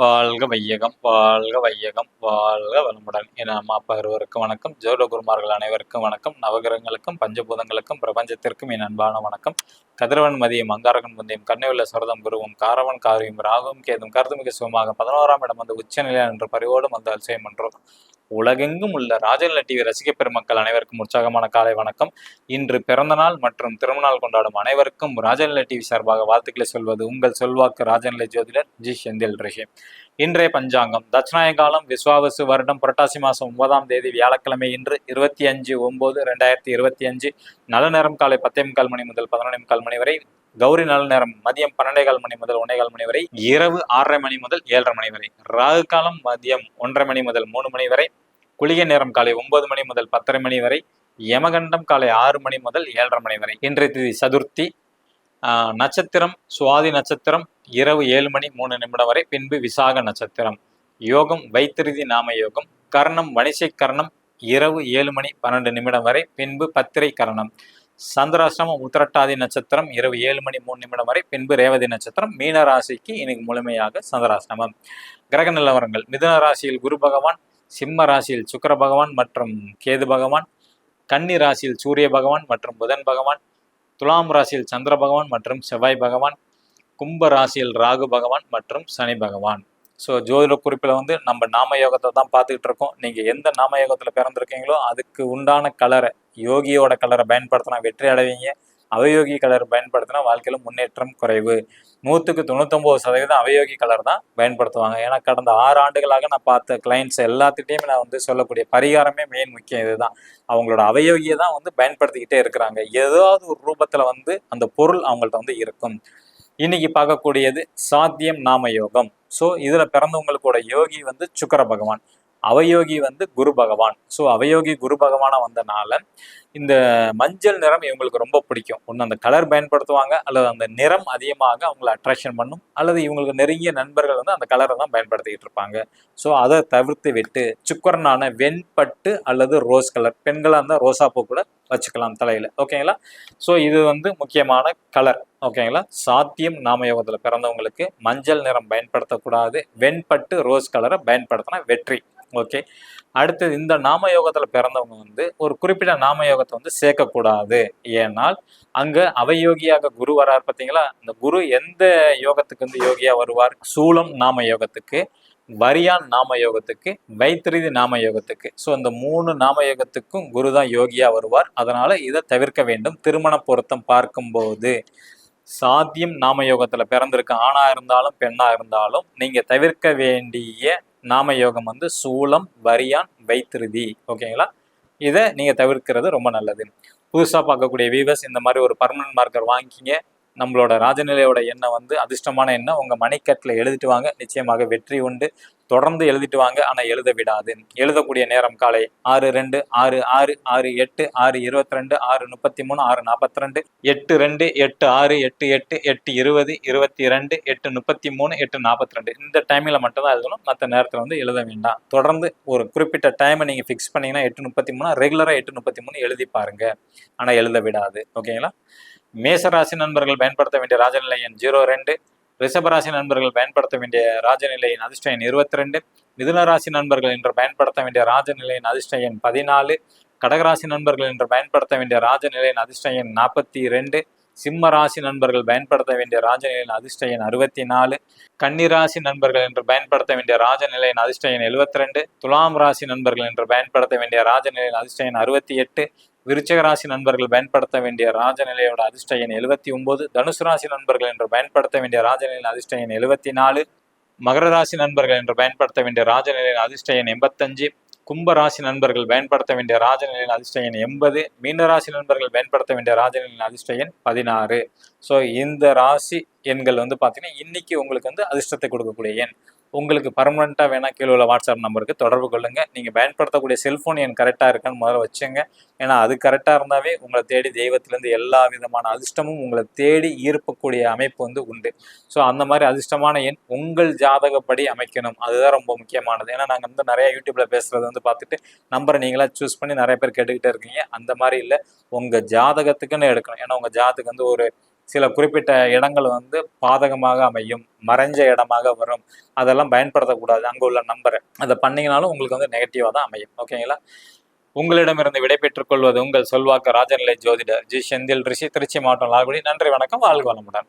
வாழ்க வையகம் வாழ்க வையகம் வாழ்க வளமுடன். என அம்மா அப்பா இருவருக்கும் வணக்கம். ஜோட குருமார்கள் அனைவருக்கும் வணக்கம். நவகிரகங்களுக்கும் பஞ்சபூதங்களுக்கும் பிரபஞ்சத்திற்கும் என் அன்பான வணக்கம். கதிரவன் மதியம் அங்காரகன் முந்தையும் கண்ணையுள்ள சரதம் குருவும் காரவன் காரியும் ராகுவும் கேதும் கருத்துமிக சுகமாக பதினோராம் இடம் வந்து உச்சநிலை என்று பரிவோடு வந்து அல்சயம் என்றோம் உலகெங்கும் உள்ள ராஜநில டிவி ரசிக பெருமக்கள் அனைவருக்கும் உற்சாகமான காலை வணக்கம். இன்று பிறந்தநாள் மற்றும் திருமணநாள் கொண்டாடும் அனைவருக்கும் ராஜநிலை டிவி சார்பாக வாழ்த்துக்களை சொல்வது உங்கள் சொல்வாக்கு ராஜநிலை ஜோதிடர் ஜி. செந்தில் ரிஷி. இன்றைய பஞ்சாங்கம் தட்சிணாய காலம் விஸ்வாவசு வருடம் புரட்டாசி மாதம் ஒன்பதாம் தேதி வியாழக்கிழமை இன்று இருபத்தி அஞ்சு ஒன்பது ரெண்டாயிரத்தி இருபத்தி அஞ்சு நல்ல நேரம் காலை பத்தே முக்கால் மணி முதல் பதினொன்றே முக்கால் மணி வரை கௌரி நல்ல நேரம் மதியம் பன்னெண்டே கால் மணி முதல் ஒன்னே கால் மணி வரை இரவு ஆறரை மணி முதல் ஏழரை மணி வரை ராகு காலம் மதியம் ஒன்றரை மணி முதல் மூணு மணி வரை குளிகை நேரம் காலை ஒன்பது மணி முதல் பத்தரை மணி வரை யமகண்டம் காலை ஆறு மணி முதல் ஏழரை மணி வரை. இன்றைய திதி சதுர்த்தி நட்சத்திரம் சுவாதி நட்சத்திரம் இரவு ஏழு மணி மூணு நிமிடம் வரை பின்பு விசாக நட்சத்திரம். யோகம் வைத்திருதி நாம யோகம். கர்ணம் வணிசை கர்ணம் இரவு ஏழு மணி பன்னெண்டு நிமிடம் வரை பின்பு பத்திரை கரணம். சந்திராசிரமம் உத்திரட்டாதி நட்சத்திரம் இரவு ஏழு மணி மூணு நிமிடம் வரை பின்பு ரேவதி நட்சத்திரம் மீன ராசிக்கு இன்னைக்கு முழுமையாக சந்திராசிரமம் கிரக நிலவரங்கள். மிதுன ராசியில் குரு பகவான் சிம்ம ராசியில் சுக்கிர பகவான் மற்றும் கேது பகவான் கன்னி ராசியில் சூரிய பகவான் மற்றும் புதன் பகவான் துலாம் ராசியில் சந்திர பகவான் மற்றும் செவ்வாய் பகவான் கும்ப ராசியில் ராகு பகவான் மற்றும் சனி பகவான். ஸோ ஜோதிட குறிப்பில் வந்து நம்ம நாம யோகத்தை தான் பார்த்துக்கிட்டு இருக்கோம். நீங்கள் எந்த நாம யோகத்தில் பிறந்திருக்கீங்களோ அதுக்கு உண்டான கலரை யோகியோட கலரை பயன்படுத்தினா வெற்றி அடைவீங்க. அவயோகி கலர் பயன்படுத்தினா வாழ்க்கையில் முன்னேற்றம் குறைவு. நூற்றுக்கு தொண்ணூத்தொம்பது சதவீதம் அவயோகி கலர் தான் பயன்படுத்துவாங்க. ஏன்னா கடந்த ஆறு ஆண்டுகளாக நான் பார்த்த கிளைண்ட்ஸ் எல்லாத்துட்டையுமே நான் வந்து சொல்லக்கூடிய பரிகாரமே மெயின் முக்கியம் இதுதான். அவங்களோட அவயோகியை தான் வந்து பயன்படுத்திக்கிட்டே இருக்கிறாங்க. ஏதாவது ஒரு ரூபத்தில் வந்து அந்த பொருள் அவங்கள்ட்ட வந்து இருக்கும். இன்னைக்கு பார்க்கக்கூடியது சாத்தியம் நாம யோகம். ஸோ இதில் பிறந்தவங்களுக்கோட யோகி வந்து சுக்கர பகவான். அவயோகி வந்து குரு பகவான். ஸோ அவயோகி குரு பகவானா வந்தனால இந்த மஞ்சள் நிறம் இவங்களுக்கு ரொம்ப பிடிக்கும். ஒன்று அந்த கலர் பயன்படுத்துவாங்க அல்லது அந்த நிறம் அதிகமாக அவங்கள அட்ராக்ஷன் பண்ணும் அல்லது இவங்களுக்கு நெருங்கிய நண்பர்கள் வந்து அந்த கலரை தான் பயன்படுத்திக்கிட்டு இருப்பாங்க. ஸோ அதை தவிர்த்து விட்டு சுக்கரனான வெண்பட்டு அல்லது ரோஸ் கலர் பெண்களாக இருந்தால் ரோசாப்பூ கூட வச்சுக்கலாம் தலையில். ஓகேங்களா ஸோ இது வந்து முக்கியமான கலர் ஓகேங்களா சாத்தியம் நாமயோகத்தில் பிறந்தவங்களுக்கு மஞ்சள் நிறம் பயன்படுத்தக்கூடாது வெண்பட்டு ரோஸ் கலரை பயன்படுத்தினா வெற்றி. ஓகே. அடுத்தது இந்த நாம யோகத்தில் பிறந்தவங்க வந்து ஒரு குறிப்பிட்ட நாம யோகத்தை வந்து சேர்க்கக்கூடாது. ஏனால் அங்கே அவயோகியாக குரு வரார் பார்த்தீங்களா? அந்த குரு எந்த யோகத்துக்கு வந்து யோகியா வருவார்? சூலம் நாம யோகத்துக்கு வரியான் நாம யோகத்துக்கு வைத்திரிதி நாம யோகத்துக்கு ஸோ இந்த மூணு நாம யோகத்துக்கும் குரு தான் யோகியா வருவார். அதனால் இதை தவிர்க்க வேண்டும். திருமண பொருத்தம் பார்க்கும்போது சாத்தியம் நாம யோகத்தில் பிறந்திருக்க. ஆணாக இருந்தாலும் பெண்ணாக இருந்தாலும் நீங்கள் தவிர்க்க வேண்டிய நாம யோகம் வந்து சூலம் வரியான் வைத்திருதி. ஓகேங்களா இதை நீங்க தவிர்க்கிறது ரொம்ப நல்லது. புதுசா பார்க்கக்கூடிய வீவர்ஸ் இந்த மாதிரி ஒரு பர்மனன்ட் மார்க்கர் வாங்கிக்கிங்க. நம்மளோட ராஜநிலையோட எண்ணெய் வந்து அதிர்ஷ்டமான எண்ணெய் உங்க மணிக்கட்டில் எழுதிட்டு வாங்க. நிச்சயமாக வெற்றி உண்டு. தொடர்ந்து எழுதிட்டு வாங்க. ஆனால் எழுத விடாது. எழுதக்கூடிய நேரம் காலை ஆறு ரெண்டு ஆறு ஆறு ஆறு எட்டு ஆறு இருபத்தி ரெண்டு ஆறு முப்பத்தி மூணு ஆறு நாற்பத்தி ரெண்டு எட்டு ரெண்டு எட்டு ஆறு எட்டு எட்டு எட்டு இருபது இருபத்தி ரெண்டு எட்டு முப்பத்தி மூணு எட்டு நாற்பத்தி ரெண்டு இந்த டைமில் மட்டும்தான் எழுதணும். மற்ற நேரத்தில் வந்து எழுத வேண்டாம். தொடர்ந்து ஒரு குறிப்பிட்ட டைமை நீங்கள் ஃபிக்ஸ் பண்ணீங்கன்னா எட்டு முப்பத்தி மூணு ரெகுலராக எட்டு முப்பத்தி மூணு எழுதி பாருங்க. ஆனால் எழுத விடாது. ஓகேங்களா மேசராசி நண்பர்கள் பயன்படுத்த வேண்டிய ராஜநிலை எண் ஜீரோ ரெண்டு. ரிஷபராசி நண்பர்கள் பயன்படுத்த வேண்டிய ராஜநிலையின் அதிர்ஷ்ட எண் இருபத்தி ரெண்டு மிதுன ராசி நண்பர்கள் என்று பயன்படுத்த வேண்டிய ராஜநிலையின் அதிர்ஷ்ட எண் பதினாலு. கடகராசி நண்பர்கள் என்று பயன்படுத்த வேண்டிய ராஜநிலையின் அதிர்ஷ்ட எண் நாற்பத்தி ரெண்டு சிம்ம ராசி நண்பர்கள் பயன்படுத்த வேண்டிய ராஜநிலையின் அதிர்ஷ்ட எண் அறுபத்தி நாலு கன்னிராசி நண்பர்கள் என்று பயன்படுத்த வேண்டிய ராஜநிலையின் அதிர்ஷ்ட எண் எழுபத்தி ரெண்டு துலாம் ராசி நண்பர்கள் என்று பயன்படுத்த வேண்டிய ராஜநிலையின் அதிர்ஷ்ட எண் அறுபத்தி எட்டு விருச்சக ராசி நண்பர்கள் பயன்படுத்த வேண்டிய ராஜநிலையோட அதிர்ஷ்ட எண் எழுபத்தி ஒன்பது. தனுசு ராசி நண்பர்கள் என்று பயன்படுத்த வேண்டிய ராஜநிலையின் அதிர்ஷ்ட எண் எழுபத்தி நாலு. மகர ராசி நண்பர்கள் என்று பயன்படுத்த வேண்டிய ராஜநிலையின் அதிர்ஷ்ட எண் எண்பத்தஞ்சு. கும்ப ராசி நண்பர்கள் பயன்படுத்த வேண்டிய ராஜநிலையின் அதிர்ஷ்ட எண் எண்பது. மீன ராசி நண்பர்கள் பயன்படுத்த வேண்டிய ராஜநிலையின் அதிர்ஷ்ட எண் பதினாறு. ஸோ இந்த ராசி எண்கள் வந்து பார்த்தீங்கன்னா இன்னைக்கு உங்களுக்கு வந்து அதிர்ஷ்டத்தை கொடுக்கக்கூடிய எண். உங்களுக்கு பர்மனெண்ட்டாக வேணால் கீழே உள்ள வாட்ஸ்அப் நம்பருக்கு தொடர்பு கொள்ளுங்கள் நீங்கள் பயன்படுத்தக்கூடிய செல்ஃபோன் எண் கரெக்டாக இருக்கான்னு முதல்ல வச்சுங்க ஏன்னா அது கரெக்டாக இருந்தாவே உங்களை தேடி தெய்வத்திலேருந்து எல்லா விதமான அதிர்ஷ்டமும் உங்களை தேடி ஈர்ப்பக்கூடிய அமைப்பு வந்து உண்டு. ஸோ அந்த மாதிரி அதிர்ஷ்டமான எண் உங்கள் ஜாதகப்படி அமைக்கணும். அதுதான் ரொம்ப முக்கியமானது. ஏன்னா நாங்கள் வந்து நிறைய யூடியூப்பில் பேசுகிறது வந்து பார்த்துட்டு நம்பரை நீங்களாக சூஸ் பண்ணி நிறைய பேர் கேட்டுக்கிட்டே இருக்கீங்க. அந்த மாதிரி இல்லை. உங்கள் ஜாதகத்துக்குன்னு எடுக்கணும். ஏன்னா உங்கள் ஜாதகம் வந்து ஒரு சில குறிப்பிட்ட இடங்கள் வந்து பாதகமாக அமையும் மறைஞ்ச இடமாக வரும். அதெல்லாம் பயன்படுத்தக்கூடாது. அங்கே உள்ள நம்பரை. அதை பண்ணீங்கனாலும் உங்களுக்கு வந்து நெகட்டிவாக தான் அமையும். ஓகேங்களா உங்களிடமிருந்து விடைபெற்றுக் கொள்வது உங்கள் சொல்வாக்கு ராஜநிலை ஜோதிடர் ஜி செந்தில் ரிஷி திருச்சி மாவட்டம் லால்குடி. நன்றி வணக்கம். வாழ்க வளமுடன்.